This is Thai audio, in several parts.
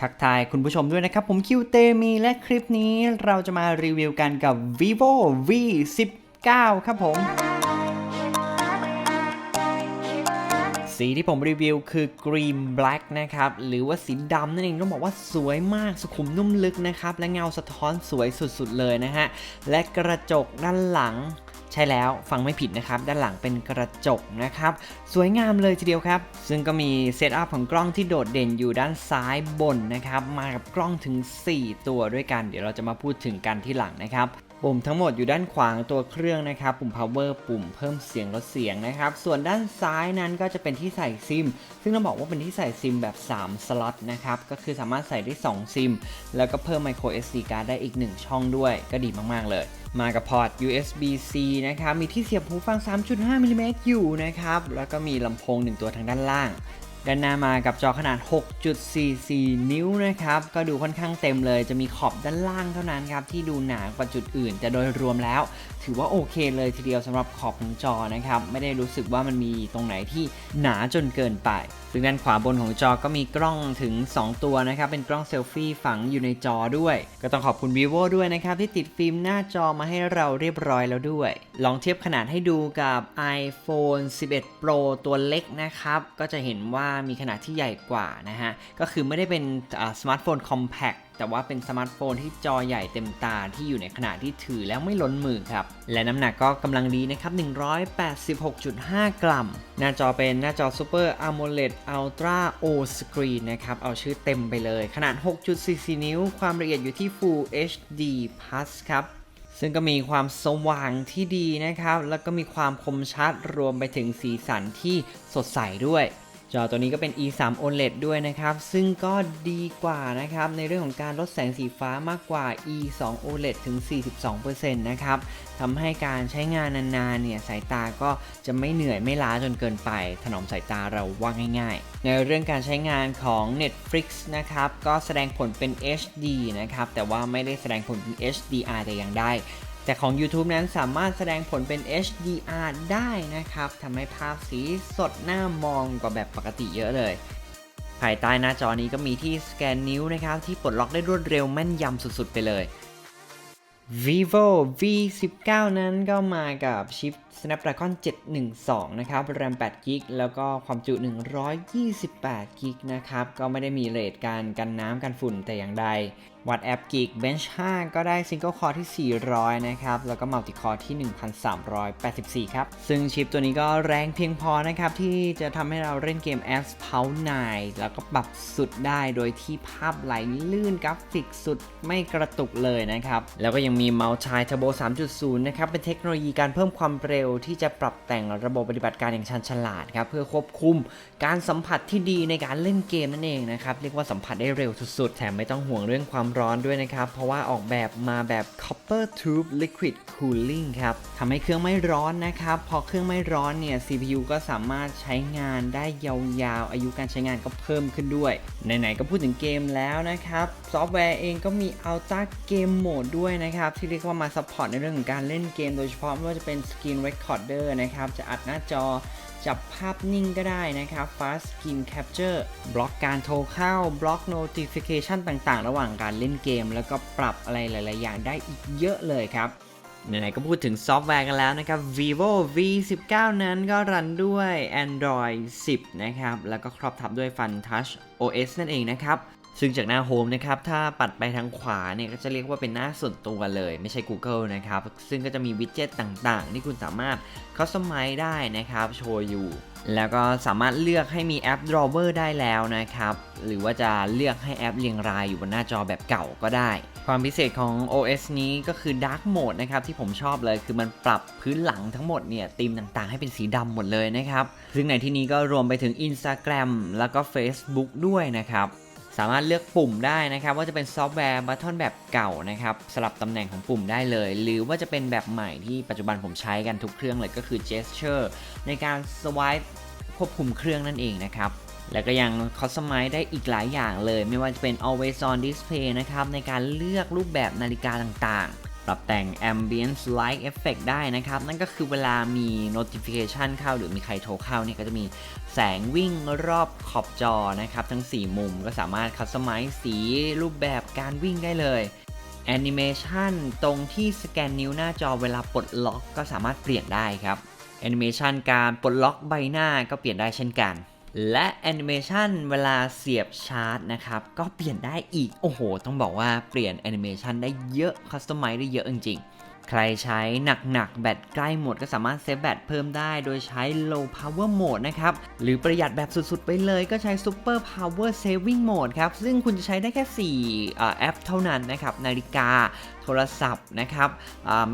ทักทายคุณผู้ชมด้วยนะครับ ผมคิวเตมีและคลิปนี้เราจะมารีวิวกันกับ vivo v 1 9ครับผม สีที่ผมรีวิวคือ green black นะครับ หรือว่าสีดำนั่นเองต้องบอกว่าสวยมากสุขุมนุ่มลึกนะครับ และเงาสะท้อนสวยสุดๆเลยนะฮะ และกระจกด้านหลัง ใช่แล้วฟังไม่ผิดนะครับ ด้านหลังเป็นกระจกนะครับ สวยงามเลยทีเดียวครับ ซึ่งก็มีเซตอัพของกล้องที่โดดเด่นอยู่ด้านซ้ายบนนะครับ มากับกล้องถึง 4 ตัวด้วยกัน เดี๋ยวเราจะมาพูดถึงกันที่หลังนะครับ ปุ่มทั้งหมดอยู่ด้านขวาของตัวเครื่องนะครับ ปุ่ม power ปุ่มเพิ่มเสียงลดเสียงนะครับ ส่วนด้านซ้ายนั้นก็จะเป็นที่ใส่ซิม ซึ่งต้องบอกว่าเป็นที่ใส่ซิมแบบ 3 สล็อตนะครับ ก็คือสามารถใส่ได้ 2 ซิม แล้วก็เพิ่ม micro SD card ได้อีก 1 ช่องด้วย ก็ดีมาก ๆ เลย มากับพอร์ต USB-C นะครับ มีที่เสียบหูฟัง 3.5 มิลลิเมตรอยู่นะครับ แล้วก็มีลำโพง 1 ตัวทางด้านล่าง ด้านหน้ามากับจอขนาด 6.44 นิ้วนะครับ ก็ดูค่อนข้างเต็มเลย จะมีขอบด้านล่างเท่านั้นครับ ที่ดูหนากว่าจุดอื่น แต่โดยรวมแล้วถือว่าโอเคเลยทีเดียวสำหรับขอบของจอนะครับ ไม่ได้รู้สึกว่ามันมีตรงไหนที่หนาจนเกินไปซึ่งด้านขวาบนของจอก็มีกล้องถึง 2 ตัวนะครับ เป็นกล้องเซลฟี่ฝังอยู่ในจอด้วย ก็ต้องขอบคุณ vivo ด้วยนะครับ ที่ติดฟิล์มหน้าจอมาให้เราเรียบร้อยแล้วด้วย ลองเทียบขนาดให้ดูกับ iPhone 11 Pro ตัวเล็กนะครับ ก็จะเห็นว่ามีขนาดที่ใหญ่กว่านะฮะ ก็คือไม่ได้เป็นสมาร์ทโฟน compact แต่ว่าเป็นสมาร์ทโฟนที่จอใหญ่เต็มตาที่อยู่ในขนาดที่ถือแล้วไม่ล้นมือครับ และน้ำหนักก็กำลังดีนะครับ 186.5 กรัม หน้าจอเป็นหน้าจอ Super AMOLED Ultra O Screen นะครับ เอาชื่อเต็มไปเลย ขนาด 6.44 นิ้ว ความละเอียดอยู่ที่ Full HD Plus ครับซึ่งก็มีความสว่างที่ดีนะครับ แล้วก็มีความคมชัดรวมไปถึงสีสันที่สดใสด้วย จอตัวนี้ก็เป็น E3 OLED ด้วยนะครับ ซึ่งก็ดีกว่านะครับ ในเรื่องของการลดแสงสีฟ้ามากกว่า E2 OLED ถึง 42%นะครับทำให้การใช้งานนานๆ เนี่ยสายตาก็จะไม่เหนื่อยไม่ล้าจนเกินไป ถนอมสายตาเราว่าง่าย ๆ ในเรื่องการใช้งานของ Netflix นะครับ ก็แสดงผลเป็น HD นะครับ แต่ว่าไม่ได้แสดงผลเป็น HDR แต่อย่างใด แต่ของ YouTube นั้นสามารถแสดงผลเป็น HDR ได้นะครับทำให้ภาพสีสดน่ามองกว่าแบบปกติเยอะเลย ภายใต้หน้าจอนี้ก็มีที่สแกนนิ้วนะครับ ที่ปลดล็อกได้รวดเร็วแม่นยำสุดๆไปเลย vivo v 1 9นั้นก็มากับชิป Snapdragon 712 นะครับ RAM 8 g b แล้วก็ความจุ 128 g b นะครับ ก็ไม่ได้มีเรทการกันน้ำกันฝุ่นแต่อย่างใดวัดแอป Geek Bench 5 ก็ได้ Single Core ที่ 400 นะครับ แล้วก็ Multi Core ที่ 1384 ครับ ซึ่งชิปตัวนี้ก็แรงเพียงพอนะครับ ที่จะทำให้เราเล่นเกม a s p o w 9แล้วก็ปรับสุดได้โดยที่ภาพไหลลื่นกราฟิกสุดไม่กระตุกเลยนะครับ แล้วก็ยังมี Multi Turbo 3.0 นะครับ เป็นเทคโนโลยีการเพิ่มความเร็วที่จะปรับแต่งระบบปฏิบัติการอย่างชันฉลาดครับ เพื่อควบคุมการสัมผัสที่ดีในการเล่นเกมนั่นเองนะครับ เรียกว่าสัมผัสได้เร็วสุดๆ แถมไม่ต้องห่วงเรื่องความร้อนด้วยนะครับ เพราะว่าออกแบบมาแบบ copper tube liquid cooling ครับทำให้เครื่องไม่ร้อนนะครับ พอเครื่องไม่ร้อนเนี่ย CPU ก็สามารถใช้งานได้ยาวๆ อายุการใช้งานก็เพิ่มขึ้นด้วย ไหนๆ ก็พูดถึงเกมแล้วนะครับ ซอฟต์แวร์เองก็มี Ultra Game Mode ด้วยนะครับ ที่เรียกว่ามา support ในเรื่องของการเล่นเกม โดยเฉพาะไม่ว่าจะเป็น Screen Recorder นะครับ จะอัดหน้าจอ จับภาพนิ่งก็ได้นะครับ Fast Screen Capture บล็อกการโทรเข้า บล็อก Notification ต่างๆ ระหว่างการเล่นเกม แล้วก็ปรับอะไรหลาย ๆ อย่างได้อีกเยอะเลยครับไหนๆก็พูดถึงซอฟต์แวร์กันแล้วนะครับ vivo v 1 9นั้นก็รันด้วย android 10 นะครับ แล้วก็ครอบทับด้วย fun touch os นั่นเองนะครับ ซึ่งจากหน้าโฮมนะครับ ถ้าปัดไปทางขวาเนี่ยก็จะเรียกว่าเป็นหน้าส่วนตัวเลยไม่ใช่ Google นะครับ ซึ่งก็จะมีวิดเจ็ตต่างๆ ที่คุณสามารถ customize ได้นะครับ โชว์อยู่ แล้วก็สามารถเลือกให้มีแอป drawer ได้แล้วนะครับ หรือว่าจะเลือกให้แอปเรียงรายอยู่บนหน้าจอแบบเก่าก็ได้ ความพิเศษของ OS นี้ก็คือ Dark Mode นะครับที่ผมชอบเลยคือมันปรับพื้นหลังทั้งหมดเนี่ยธีมต่างๆ ให้เป็นสีดำหมดเลยนะครับ ซึ่งในที่นี้ก็รวมไปถึง Instagram แล้วก็ Facebook ด้วยนะครับ สามารถเลือกปุ่มได้นะครับ ว่าจะเป็นซอฟต์แวร์บัตทอนแบบเก่านะครับสลับตำแหน่งของปุ่มได้เลย หรือว่าจะเป็นแบบใหม่ที่ปัจจุบันผมใช้กันทุกเครื่องเลยก็คือ Gesture ในการ swipe ควบคุมเครื่องนั่นเองนะครับแล้วก็ยังคอสไม้ได้อีกหลายอย่างเลย ไม่ว่าจะเป็น always on display นะครับในการเลือกรูปแบบนาฬิกาต่างๆ รับแต่ง ambience light effect ได้นะครับ นั่นก็คือเวลามี notification เข้าหรือมีใครโทรเข้าเนี่ยก็จะมีแสงวิ่งรอบขอบจอนะครับ ทั้ง 4 มุมก็สามารถ customize สีรูปแบบการวิ่งได้เลยแอนิเมชันตรงที่สแกนนิ้วหน้าจอเวลาปลดล็อกก็สามารถเปลี่ยนได้ครับแอนิเมชันการปลดล็อกใบหน้าก็เปลี่ยนได้เช่นกัน และแอนิเมชันเวลาเสียบชาร์จนะครับ ก็เปลี่ยนได้อีก โอ้โห ต้องบอกว่าเปลี่ยนแอนิเมชันได้เยอะคัสตอมไมซ์ได้เยอะจริงๆ ใครใช้หนักๆ แบตใกล้หมดก็สามารถเซฟแบตเพิ่มได้โดยใช้ low power mode นะครับ หรือประหยัดแบบสุดๆ ไปเลยก็ใช้ super power saving mode ครับ ซึ่งคุณจะใช้ได้แค่4อ่แอปเท่านั้นนะครับ นาฬิกา โทรศัพท์นะครับ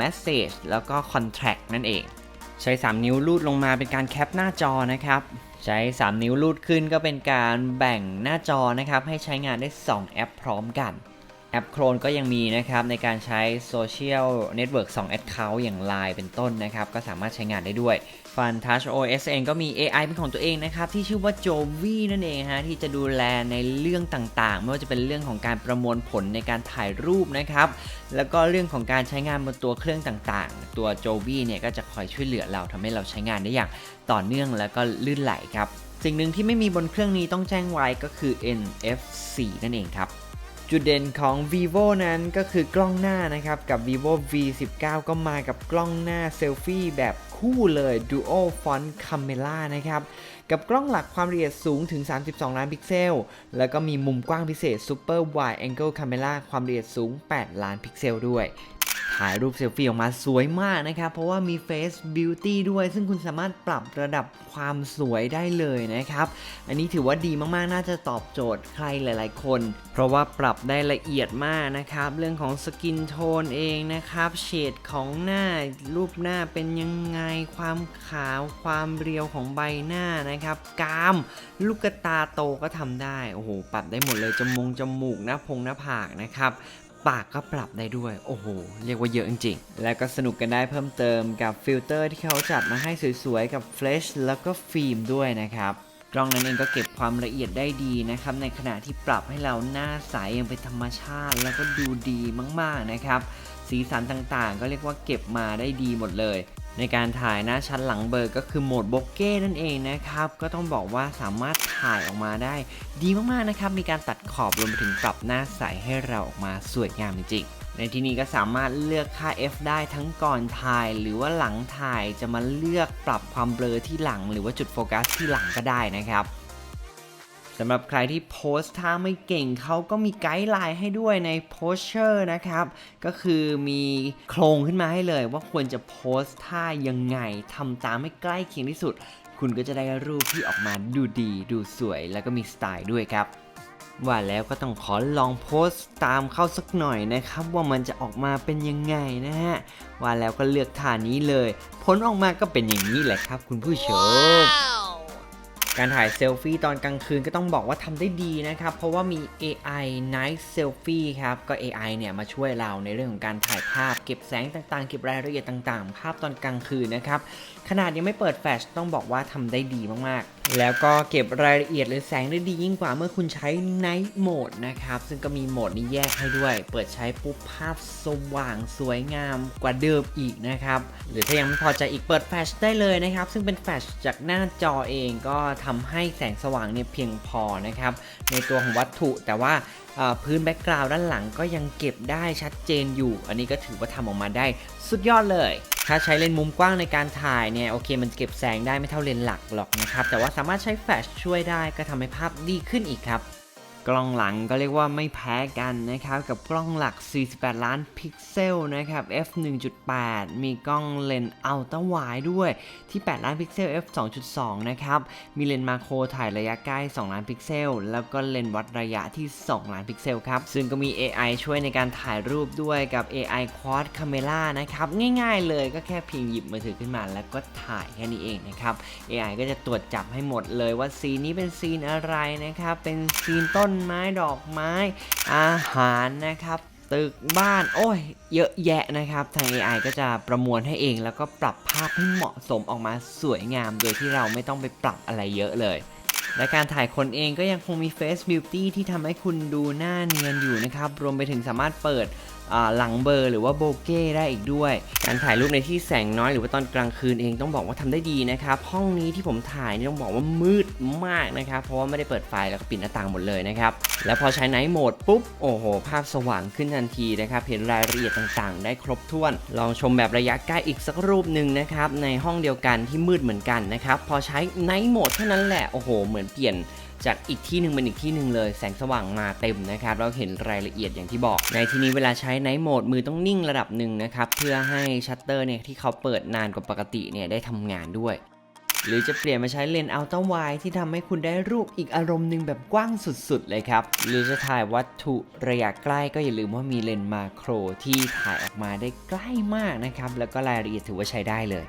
message แล้วก็ contract นั่นเอง ใช้ 3 นิ้วลูดลงมาเป็นการแคปหน้าจอนะครับ ใช้ 3 นิ้วลูดขึ้นก็เป็นการแบ่งหน้าจอนะครับ ให้ใช้งานได้ 2 แอปพร้อมกัน แอปโครนก็ยังมีนะครับ ในการใช้โซเชียลเน็ตเวิร์ก2 Account อย่าง Line เป็นต้นนะครับ ก็สามารถใช้งานได้ด้วย ฟัน Touch OS เองก็มี AI เป็นของตัวเองนะครับ ที่ชื่อว่า Jovi นั่นเองฮะ ที่จะดูแลในเรื่องต่างๆ ไม่ว่าจะเป็นเรื่องของการประมวลผลในการถ่ายรูปนะครับ แล้วก็เรื่องของการใช้งานบนตัวเครื่องต่างๆ ตัว Jovi เนี่ยก็จะคอยช่วยเหลือเราทำให้เราใช้งานได้อย่างต่อเนื่องแล้วก็ลื่นไหลครับ สิ่งหนึ่งที่ไม่มีบนเครื่องนี้ต้องแจ้งไว้ก็คือ NFC นั่นเองครับจุดเด่นของ vivo นั้นก็คือกล้องหน้านะครับ กับ vivo v19 ก็มากับกล้องหน้าเซลฟี่แบบ คู่เลย Duo front camera นะครับ กับกล้องหลักความละเอียดสูงถึง 32 ล้านพิกเซล แล้วก็มีมุมกว้างพิเศษ super wide angle camera ความละเอียดสูง 8 ล้านพิกเซลด้วย ถ่ายรูปเซลฟี่ออกมาสวยมากนะครับ เพราะว่ามี Face Beauty ด้วย ซึ่งคุณสามารถปรับระดับความสวยได้เลยนะครับ อันนี้ถือว่าดีมาก ๆ น่าจะตอบโจทย์ใครหลาย ๆ คน เพราะว่าปรับได้ละเอียดมากนะครับ เรื่องของสกินโทนเองนะครับ เฉดของหน้า รูปหน้าเป็นยังไง ความขาว ความเรียวของใบหน้านะครับ กาม ลูกตาโตก็ทำได้ โอ้โห ปรับได้หมดเลย จมูก จมูก หน้าพง หน้าผากนะครับ ปากก็ปรับได้ด้วย โอ้โห เรียกว่าเยอะจริงๆ แล้วก็สนุกกันได้เพิ่มเติมกับฟิลเตอร์ที่เขาจัดมาให้สวยๆ กับเฟลชแล้วก็ฟิล์มด้วยนะครับ กล้องนั้นเองก็เก็บความละเอียดได้ดีนะครับ ในขณะที่ปรับให้เราหน้าใสยังเป็นธรรมชาติ แล้วก็ดูดีมากๆนะครับ สีสันต่างๆ ก็เรียกว่าเก็บมาได้ดีหมดเลย ในการถ่ายหน้าชั้นหลังเบอร์ก็คือโหมดโบเก้นั่นเองนะครับ ก็ต้องบอกว่าสามารถถ่ายออกมาได้ ดีมากๆนะครับ มีการตัดขอบรวมไปถึงปรับหน้าใสให้เราออกมาสวยงามจริงในที่นี้ก็สามารถเลือกค่า f ได้ทั้งก่อนถ่ายหรือว่าหลังถ่ายจะมาเลือกปรับความเบลอที่หลัง หรือว่าจุดโฟกัสที่หลังก็ได้นะครับ สำหรับใครที่โพสท่าไม่เก่งเขาก็มีไกด์ไลน์ให้ด้วยในโพสเชอร์นะครับ ก็คือมีโครงขึ้นมาให้เลยว่าควรจะโพสท่ายังไงทำตามให้ใกล้เคียงที่สุด คุณก็จะได้รูปที่ออกมาดูดีดูสวย แล้วก็มีสไตล์ด้วยครับว่าแล้วก็ต้องขอลองโพสต์ตามเข้าสักหน่อยนะครับ ว่ามันจะออกมาเป็นยังไงนะฮะว่าแล้วก็เลือกท่านี้เลย ผลออกมาก็เป็นอย่างนี้แหละครับคุณผู้ชม การถ่ายเซลฟี่ตอนกลางคืนก็ต้องบอกว่าทำได้ดีนะครับ เพราะว่ามี AI Night Selfie ครับ ก็ AI เนี่ยมาช่วยเราในเรื่องของการถ่ายภาพ เก็บแสงต่างๆ เก็บรายละเอียดต่างๆ ภาพตอนกลางคืนนะครับ ขนาดยังไม่เปิดแฟลชต้องบอกว่าทำได้ดีมากๆ แล้วก็เก็บรายละเอียดหรือแสงได้ดียิ่งกว่าเมื่อคุณใช้ Night Mode นะครับ ซึ่งก็มีโหมดนี้แยกให้ด้วย เปิดใช้ปุ๊บภาพสว่างสวยงามกว่าเดิมอีกนะครับ หรือถ้ายังไม่พอใจอีกเปิดแฟลชได้เลยนะครับ ซึ่งเป็นแฟลชจากหน้าจอเองก็ททำให้แสงสว่างเนี่ยเพียงพอนะครับในตัวของวัตถุแต่ว่าพื้นแบ็กกราวด์ด้านหลังก็ยังเก็บได้ชัดเจนอยู่ อันนี้ก็ถือว่าทำออกมาได้สุดยอดเลย ถ้าใช้เลนส์มุมกว้างในการถ่ายเนี่ยโอเคมันเก็บแสงได้ไม่เท่าเลนส์หลักหรอกนะครับแต่ว่าสามารถใช้แฟลชช่วยได้ก็ทำให้ภาพดีขึ้นอีกครับ กล้องหลังก็เรียกว่าไม่แพ้กันนะครับ กับกล้องหลัก 48 ล้านพิกเซลนะครับ f 1.8 มีกล้องเลนส์อัลตร้าไวด์ด้วยที่ 8 ล้านพิกเซล f 2.2 นะครับ มีเลนส์มาโครถ่ายระยะใกล้ 2 ล้านพิกเซล แล้วก็เลนส์วัดระยะที่ 2 ล้านพิกเซลครับ ซึ่งก็มี AI ช่วยในการถ่ายรูปด้วยกับ AI Quad Camera นะครับ ง่ายๆเลยก็แค่เพียงหยิบมือถือขึ้นมา แล้วก็ถ่ายแค่นี้เองนะครับ AI ก็จะตรวจจับให้หมดเลยว่าซีนนี้เป็นซีนอะไรนะครับ เป็นซีนต้นไม้ดอกไม้ อาหารนะครับ ตึกบ้านโอ้ย เยอะแยะนะครับ ทาง AI ก็จะประมวลให้เอง แล้วก็ปรับภาพให้เหมาะสมออกมาสวยงาม โดยที่เราไม่ต้องไปปรับอะไรเยอะเลยและการถ่ายคนเองก็ยังคงมี Face Beauty ที่ทำให้คุณดูหน้าเนียนอยู่นะครับ รวมไปถึงสามารถเปิด หลังเบอร์หรือว่าโบเก้ได้อีกด้วย การถ่ายรูปในที่แสงน้อยหรือว่าตอนกลางคืนเองต้องบอกว่าทำได้ดีนะครับห้องนี้ที่ผมถ่ายนี่ต้องบอกว่ามืดมากนะครับเพราะว่าไม่ได้เปิดไฟแล้วก็ปิดหน้าต่างหมดเลยนะครับแล้วพอใช้ไนท์โหมดปุ๊บโอ้โห ภาพสว่างขึ้นทันทีนะครับเห็นรายละเอียดต่างๆ ได้ครบถ้วน ลองชมแบบระยะใกล้อีกสักรูปหนึ่งนะครับในห้องเดียวกันที่มืดเหมือนกันนะครับพอใช้ไนท์โหมดเท่านั้นแหละโอ้โห เหมือนเปลี่ยน จากอีกที่หนึ่งเป็นอีกที่หนึ่งเลยแสงสว่างมาเต็มนะครับเราเห็นรายละเอียดอย่างที่บอก ในที่นี้เวลาใช้ไนท์โหมดมือต้องนิ่งระดับหนึ่งนะครับเพื่อให้ชัตเตอร์เนี่ยที่เขาเปิดนานกว่าปกติเนี่ยได้ทำงานด้วยหรือจะเปลี่ยนมาใช้เลนส์อัลตร้าไวที่ทำให้คุณได้รูปอีกอารมณ์หนึ่งแบบกว้างสุดๆ เลยครับ หรือจะถ่ายวัตถุระยะใกล้ก็อย่าลืมว่ามีเลนส์มาโครที่ถ่ายออกมาได้ใกล้มากนะครับ แล้วก็รายละเอียดถือว่าใช้ได้เลย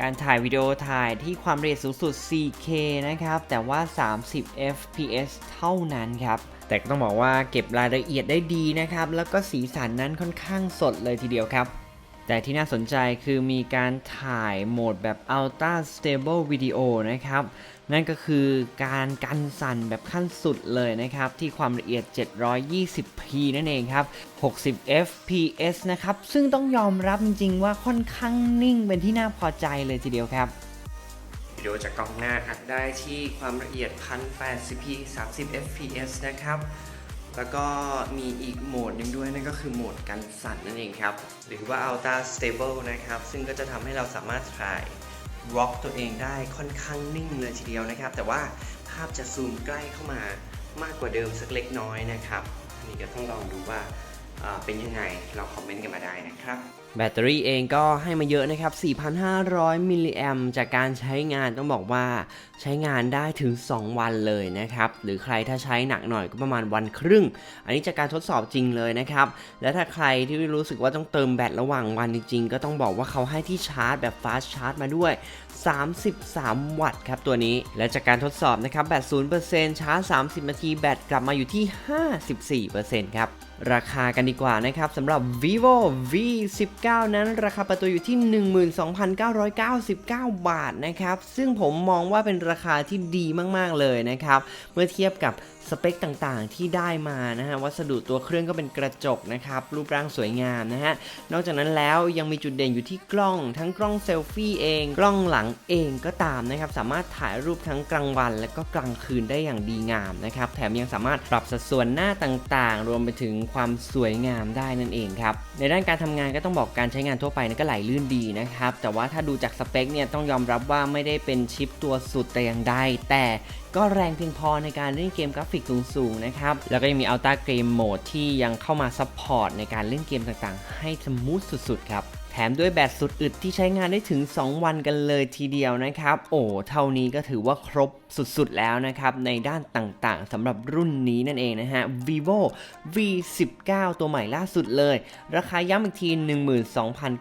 การถ่ายวิดีโอถ่ายที่ความละเอียดสูงสุด 4K นะครับ แต่ว่า 30 fps เท่านั้นครับ แต่ก็ต้องบอกว่าเก็บรายละเอียดได้ดีนะครับ แล้วก็สีสันนั้นค่อนข้างสดเลยทีเดียวครับ แต่ที่น่าสนใจคือมีการถ่ายโหมดแบบ Ultra Stable Video นะครับ นั่นก็คือการกันสั่นแบบขั้นสุดเลยนะครับ ที่ความละเอียด 720p นั่นเองครับ 60 fps นะครับ ซึ่งต้องยอมรับจริงๆ ว่าค่อนข้างนิ่งเป็นที่น่าพอใจเลยทีเดียวครับวิดีโอจากกล้องหน้าอัดได้ที่ความละเอียด 1080p 30 fps นะครับ แล้วก็มีอีกโหมดหนึ่งด้วยนั่นก็คือโหมดกันสั่นนั่นเองครับ หรือว่า Ultra Stable นะครับ ซึ่งก็จะทำให้เราสามารถถ่ายร็อกตัวเองได้ค่อนข้างนิ่งเลยทีเดียวนะครับ แต่ว่าภาพจะซูมใกล้เข้ามามากกว่าเดิมสักเล็กน้อยนะครับน,นี่ก็ต้องลองดูว่าเป็นยังไงเราคอมเมนต์กันมาได้นะครับ แบตเตอรี่เองก็ให้มาเยอะนะครับ 4,500 มิลลิแอมจากการใช้งานต้องบอกว่าใช้งานได้ถึง 2 วันเลยนะครับ หรือใครถ้าใช้หนักหน่อยก็ประมาณวันครึ่ง อันนี้จากการทดสอบจริงเลยนะครับ และถ้าใครที่รู้สึกว่าต้องเติมแบตระหว่างวันจริงๆ ก็ต้องบอกว่าเขาให้ที่ชาร์จแบบฟาสชาร์จมาด้วย 33 วัตต์ครับตัวนี้ และจากการทดสอบนะครับแบต 0%ชาร์จ 30 นาทีแบตกลับมาอยู่ที่ 54%ครับ ราคากันดีกว่านะครับสำหรับ vivo v 1 9นั้น ราคาปิดตัวอยู่ที่ 12,999 บาทนะครับ ซึ่งผมมองว่าเป็นราคาที่ดีมากๆเลยนะครับ เมื่อเทียบกับสเปคต่างๆ ที่ได้มานะฮะวัสดุตัวเครื่องก็เป็นกระจกนะครับ รูปร่างสวยงามนะฮะ นอกจากนั้นแล้วยังมีจุดเด่นอยู่ที่กล้อง ทั้งกล้องเซลฟี่เอง กล้องหลังเองก็ตามนะครับ สามารถถ่ายรูปทั้งกลางวัน และก็กลางคืนได้อย่างดีงามนะครับ แถมยังสามารถปรับสัดส่วนหน้าต่างๆ รวมไปถึงความสวยงามได้นั่นเองครับ ในด้านการทำงานก็ต้องบอกการใช้งานทั่วไปนั้นก็ไหลลื่นดีนะครับ แต่ว่าถ้าดูจากสเปคเนี่ยต้องยอมรับว่าไม่ได้เป็นชิปตัวสุดแต่อย่างใดแต่ ก็แรงเพียงพอในการเล่นเกมกราฟิกสูงๆนะครับ แล้วก็ยังมี Ultra Game Mode ที่ยังเข้ามาซัพพอร์ตในการเล่นเกมต่างๆ ให้สมูทสุดๆครับแถมด้วยแบตสุดอึดที่ใช้งานได้ถึง 2 วันกันเลยทีเดียวนะครับ โอ้เท่านี้ก็ถือว่าครบสุดๆแล้วนะครับ ในด้านต่างๆสำหรับรุ่นนี้นั่นเองนะฮะ vivo v 1 9ตัวใหม่ล่าสุดเลย ราคาย้ำอีกที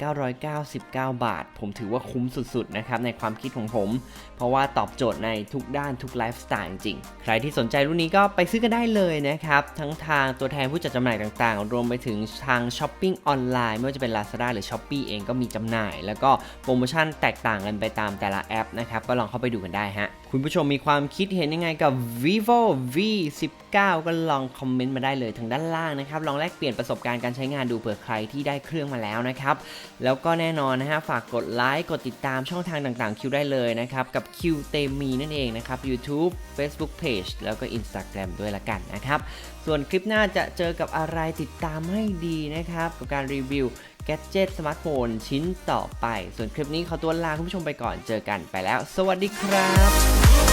12,999 บาท ผมถือว่าคุ้มสุดๆนะครับในความคิดของผม เพราะว่าตอบโจทย์ในทุกด้านทุกไลฟ์สตาร์จริงๆ ใครที่สนใจรุ่นนี้ก็ไปซื้อกันได้เลยนะครับ ทั้งทางตัวแทนผู้จัดจำหน่ายต่างๆ รวมไปถึงทางช้อปปิ้งออนไลน์ไม่ว่าจะเป็น Lazada หรือ s h อ p e e เองก็มีจำหน่าย แล้วก็โปรโมชั่นแตกต่างกันไปตามแต่ละแอปนะครับ ก็ลองเข้าไปดูกันได้ฮะ คุณผู้ชมมีความคิดเห็นยังไงกับ vivo v 1 9ก็ลองคอมเมนต์มาได้เลยทางด้านล่างนะครับ ลองแลกเปลี่ยนประสบการณ์การใช้งานดูเผื่อใครที่ได้เครื่องมาแล้วนะครับ แล้วก็แน่นอนนะฮะ ฝากกดไลค์ กดติดตามช่องทางต่างๆ คิวได้เลยนะครับ กับคิวเตมีนั่นเองนะครับ YouTube Facebook Page แล้วก็ Instagram ด้วยละกันนะครับ ส่วนคลิปหน้าจะเจอกับอะไรติดตามให้ดีนะครับกับการรีวิว แกจิตสมาร์ทโฟนชิ้นต่อไป ส่วนคลิปนี้ขอตัวลาคุณผู้ชมไปก่อนเจอกันไปแล้ว สวัสดีครับ